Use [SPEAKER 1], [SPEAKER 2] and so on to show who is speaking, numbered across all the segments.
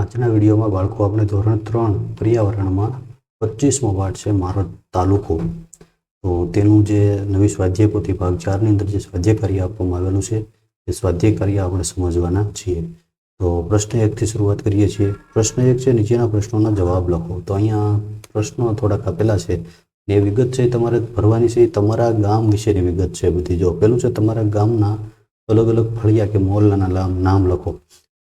[SPEAKER 1] આજના વિડીયોમાં બાળકો આપણે ધોરણ ત્રણ પર્યાવરણમાં પચીસમો પાઠ છે, મારો તાલુકો. તો તેનું જે નવી સ્વાધ્યાય પોથી ભાગ ચારની અંદર જે સ્વાધ્યાય કાર્ય આપવામાં આવેલું છે, એ સ્વાધ્યાય કાર્ય આપણે સમજવાના છીએ. તો પ્રશ્ન એકથી શરૂઆત કરીએ છીએ. પ્રશ્ન એક છે, નીચેના પ્રશ્નોના જવાબ લખો. તો અહીંયા પ્રશ્નો થોડાક આપેલા છે. એ વિગત છે, તમારે ભરવાની છે તમારા ગામ વિશેની વિગત છે બધી. જો પેલું છે, તમારા ગામના અલગ અલગ ફળિયા કે મોહલ્લાના નામ લખો.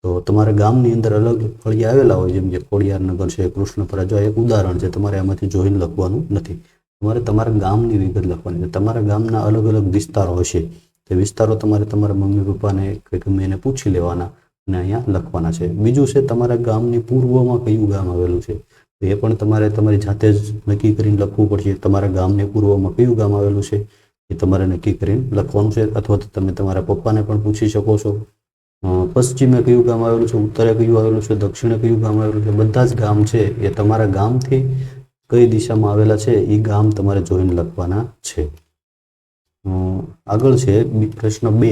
[SPEAKER 1] તો તમારા ગામની અંદર અલગ ફળિયા આવેલા હોય, જેમ કે ખોડિયારનગર છે, કૃષ્ણપરા, જો એક ઉદાહરણ છે, તમારે આમાંથી જોઈને લખવાનું નથી. તમારે તમારા ગામની વિગત લખવાની છે. તમારા ગામના અલગ અલગ વિસ્તારો હશે તે વિસ્તારો તમારે તમારા મમ્મી પપ્પાને કે ગમે એને પૂછી લેવાના અને અહીંયા લખવાના છે. બીજું છે, તમારા ગામની પૂર્વમાં કયું ગામ આવેલું છે? તો એ પણ તમારે તમારી જાતે જ નક્કી કરીને લખવું પડશે, તમારા ગામને પૂર્વમાં કયું ગામ આવેલું છે? એ તમારે નક્કી કરીને લખવાનું છે. અથવા તો તમે તમારા પપ્પાને પણ પૂછી શકો છો. પશ્ચિમે કયું ગામ આવેલું છે, ઉત્તરે કયું આવેલું છે, દક્ષિણે કયું ગામ આવેલું છે, બધા જ ગામ છે, એ તમારા ગામથી કઈ દિશામાં આવેલા છે એ ગામ તમારે જોઈને લખવાના છે. આગળ છે પ્રશ્ન બે,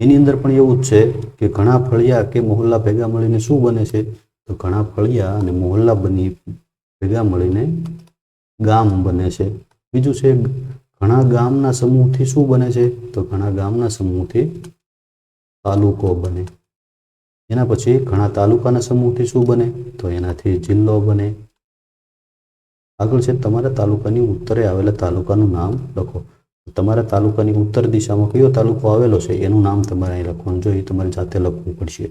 [SPEAKER 1] એની અંદર પણ એવું જ છે કે ઘણા ફળિયા કે મોહલ્લા ભેગા મળીને શું બને છે? તો ઘણા ફળિયા અને મોહલ્લા બની, ભેગા મળીને ગામ બને છે. બીજું છે, ઘણા ગામના સમૂહથી શું બને છે? તો ઘણા ગામના સમૂહથી તાલુકો બને. એના પછી ઘણા તાલુકાના સમૂહથી શું બને? તો એનાથી જિલ્લો બને. આગળ છે, તમારા તાલુકાની ઉત્તરે આવેલા તાલુકાનું નામ લખો. તમારા તાલુકાની ઉત્તર દિશામાં કયો તાલુકો આવેલો છે, એનું નામ તમારે અહીં લખવાનું જોઈએ તમારે જાતે લખવું પડશે.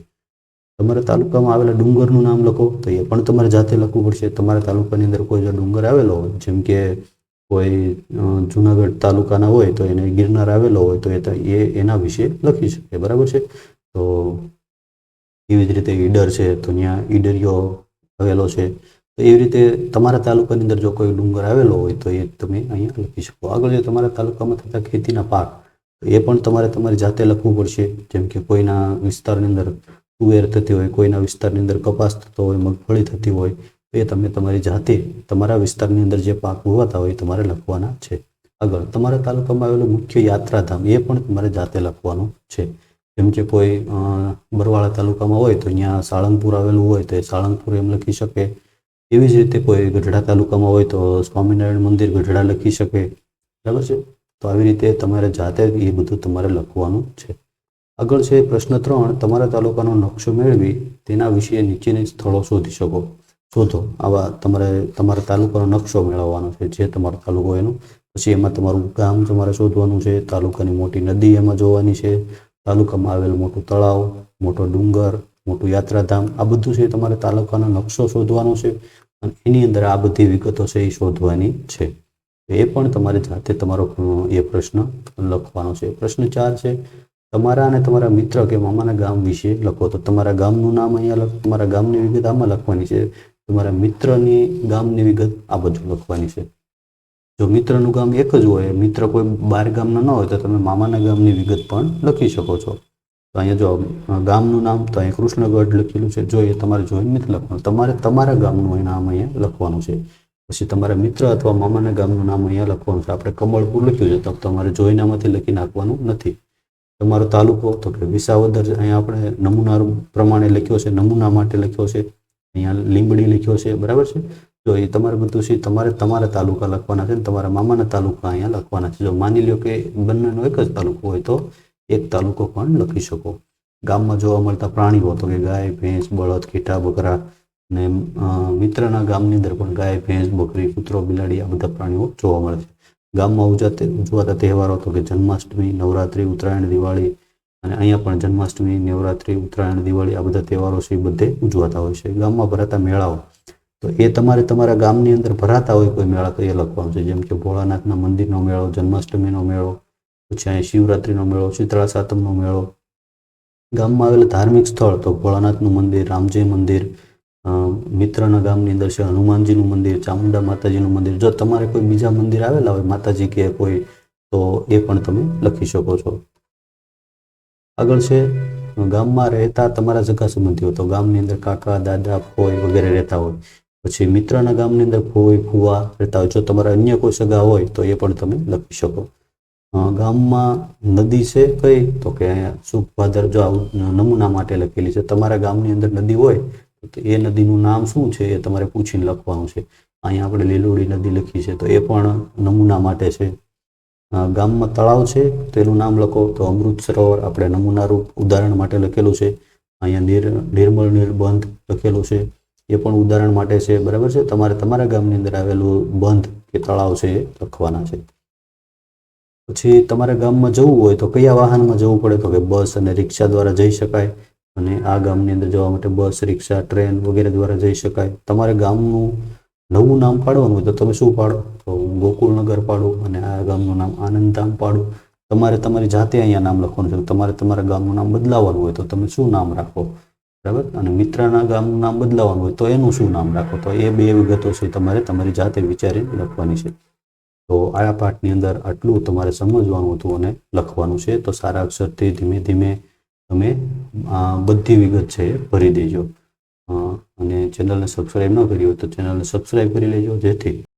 [SPEAKER 1] તમારા તાલુકામાં આવેલા ડુંગરનું નામ લખો, તો એ પણ તમારે જાતે લખવું પડશે. તમારા તાલુકાની અંદર કોઈ જો ડુંગર આવેલો હોય, જેમ કે કોઈ જુનાગઢ તાલુકાના હોય, તો એને ગિરનાર આવેલો હોય તો એ એના વિશે લખી શકે, બરાબર છે? તો એવી જ રીતે ઈડર છે, તો ત્યાં ઈડરિયો આવેલો છે. તો એવી રીતે તમારા તાલુકાની અંદર જો કોઈ ડુંગર આવેલો હોય, તો એ તમે અહીંયા લખી શકો. આગળ જે તમારા તાલુકામાં થતા ખેતીના પાક એ પણ તમારે તમારી જાતે લખવું પડશે. જેમ કે કોઈના વિસ્તારની અંદર તુવેર થતી હોય, કોઈના વિસ્તારની અંદર કપાસ થતો હોય, મગફળી થતી હોય એ તમે તમારી જાતે તમારા વિસ્તારની અંદર જે પાક ઉવાતા હોય તમારે લખવાના છે. આગળ, તમારા તાલુકામાં આવેલું મુખ્ય યાત્રાધામ એ પણ તમારે જાતે લખવાનું છે. જેમ કે કોઈ બરવાળા તાલુકામાં હોય તો અહીંયા સાળંગપુર આવેલું હોય તો એ સાળંગપુર એમ લખી શકે. એવી જ રીતે કોઈ ગઢડા તાલુકામાં હોય તો સ્વામિનારાયણ મંદિર ગઢડા લખી શકે. બરાબર છે? તો આવી રીતે તમારે જાતે એ બધું તમારે લખવાનું છે. આગળ છે પ્રશ્ન ત્રણ, તમારા તાલુકાનો નકશો મેળવી તેના વિશે નીચેની સ્થળો શોધી શકો. શોધો. આવા તમારે, તમારા તાલુકાનો નકશો મેળવવાનો છે, જે તમારો તાલુકો એનું. પછી એમાં તમારું ગામ તમારે શોધવાનું છે, તાલુકાની મોટી નદી એમાં જોવાની છે તાલુકામાં આવેલું મોટું તળાવ, મોટો ડુંગર, મોટું યાત્રાધામ, આ બધું છે તમારે તાલુકાનો નકશો શોધવાનો છે અને એની અંદર આ બધી વિગતો છે એ શોધવાની છે. એ પણ તમારે જાતે તમારો એ પ્રશ્ન લખવાનો છે. પ્રશ્ન ચાર છે, તમારા અને તમારા મિત્ર કે મામાના ગામ વિશે લખો. તો તમારા ગામનું નામ અહીંયા લખ, તમારા ગામની વિગત આમાં લખવાની છે. તમારા મિત્રની ગામની વિગત આ બધું લખવાની છે. જો મિત્રનું ગામ એક જ હોય, મિત્ર કોઈ બાર ગામના ન હોય, તો તમે મામાના ગામની વિગત પણ લખી શકો છો. તો અહીંયા જો ગામનું નામ, તો અહીંયા કૃષ્ણગઢ લખેલું છે. જો એ તમારે જોઈને નથી લખવાનું, તમારે તમારા ગામનું નામ અહીંયા લખવાનું છે. પછી તમારા મિત્ર અથવા મામાના ગામનું નામ અહીંયા લખવાનું છે. આપણે કમળપુર લખ્યું છે, તો તમારે જોઈનામાંથી લખી નાખવાનું નથી. તમારો તાલુકો, તો કે વિસાવદર, અહીંયા આપણે નમૂના પ્રમાણે લખ્યો છે, નમૂના માટે લખ્યો છે. અહીંયા લીંબડી લખ્યો છે, બરાબર છે? જો એ તમારે બધું છે, તમારે તમારા તાલુકા લખવાના છે ને તમારા મામાના તાલુકા અહીંયા લખવાના છે. જો માની લ્યો કે બંનેનો એક જ તાલુકો હોય તો એક તાલુકો પણ લખી શકો. ગામમાં જોવા મળતા પ્રાણીઓ તો કે ગાય, ભેંસ, બળદ ખીટા બકરા ને મિત્રના ગામની અંદર પણ ગાય, ભેંસ, બકરી, કૂતરો, બિલાડી આ બધા પ્રાણીઓ જોવા મળે છે. ગામમાં ઉજાતે ઉજવાતા તહેવારો તો કે જન્માષ્ટમી, નવરાત્રિ, ઉત્તરાયણ, દિવાળી અને અહીંયા પણ જન્માષ્ટમી, નવરાત્રિ, ઉત્તરાયણ, દિવાળી આ બધા તહેવારો છે એ બધે ઉજવાતા હોય છે. ગામમાં ભરાતા મેળાઓ. તો એ તમારે તમારા ગામની અંદર ભરાતા હોય કોઈ મેળા તો એ લખવાનું છે. જેમ કે ભોળાનાથના મંદિરનો મેળો, જન્માષ્ટમીનો મેળો, પછી અહીં શિવરાત્રિનો મેળો, શીતળા સાતમનો મેળો. ગામમાં આવેલા ધાર્મિક સ્થળ તો ભોળાનાથનું મંદિર, રામજી મંદિર મિત્રના ગામની અંદર છે, હનુમાનજીનું મંદિર, ચામુંડા માતાજીનું મંદિર. જો તમારે કોઈ બીજા મંદિર આવેલા હોય, માતાજી કે કોઈ, તો એ પણ તમે લખી શકો છો. આગળ છે, ગામમાં રહેતા તમારા સગા સંબંધીઓ. તો ગામની અંદર કાકા, દાદા ફોઈ વગેરે રહેતા હોય. પછી મિત્રના ગામની અંદર ફોઈ ફુવા રહેતા હોય. જો તમારા અન્ય કોઈ સગા હોય, તો એ પણ તમે લખી શકો. ગામમાં નદી છે કઈ? તો કે અહીંયા સુખભાદર જો નમૂના માટે લખેલી છે. તમારા ગામની અંદર નદી હોય, તો એ નદીનું નામ શું છે એ તમારે પૂછીને લખવાનું છે. અહીંયા આપણે લીલોડી નદી લખી છે, તો એ પણ નમૂના માટે છે. ગામમાં તળાવ છે તેનું નામ લખો તો અમૃત સરોવર. આપણે નમૂનારૂપ ઉદાહરણ માટે લખેલું છે. અહીંયા નિર, નિર્મળ, નિર્બંધ બંધ લખેલું છે. એ પણ ઉદાહરણ માટે છે, બરાબર છે? તમારે તમારા ગામની અંદર આવેલું બંધ કે તળાવ છે એ લખવાના છે. પછી તમારે ગામમાં જવું હોય તો કયા વાહનમાં જવું પડે? તો કે બસ અને રિક્ષા દ્વારા જઈ શકાય અને આ ગામની અંદર જવા માટે બસ, રિક્ષા, ટ્રેન વગેરે દ્વારા જઈ શકાય. તમારે ગામનું નવું નામ પાડવાનું હોય તો તમે શું પાડો? તો ગોકુળનગર પાડો અને આ ગામનું નામ આનંદધામ પાડો. તમારે તમારી જાતે અહીંયા નામ લખવાનું છે. તમારે તમારા ગામનું નામ બદલાવવાનું હોય તો તમે શું નામ રાખો? બરાબર? અને મિત્રના ગામનું નામ બદલાવવાનું હોય તો એનું શું નામ રાખો? તો એ બે વિગતો છે તમારે તમારી જાતે વિચારીને લખવાની છે. તો આ પાઠની અંદર આટલું તમારે સમજવાનું હતું અને લખવાનું છે. તો સારા અક્ષરથી ધીમે ધીમે તમે બધી વિગત છે ભરી દેજો. અને ચેનલને સબસ્ક્રાઈબ ન કરી હોય તો ચેનલને સબસ્ક્રાઈબ કરી લેજો જેથી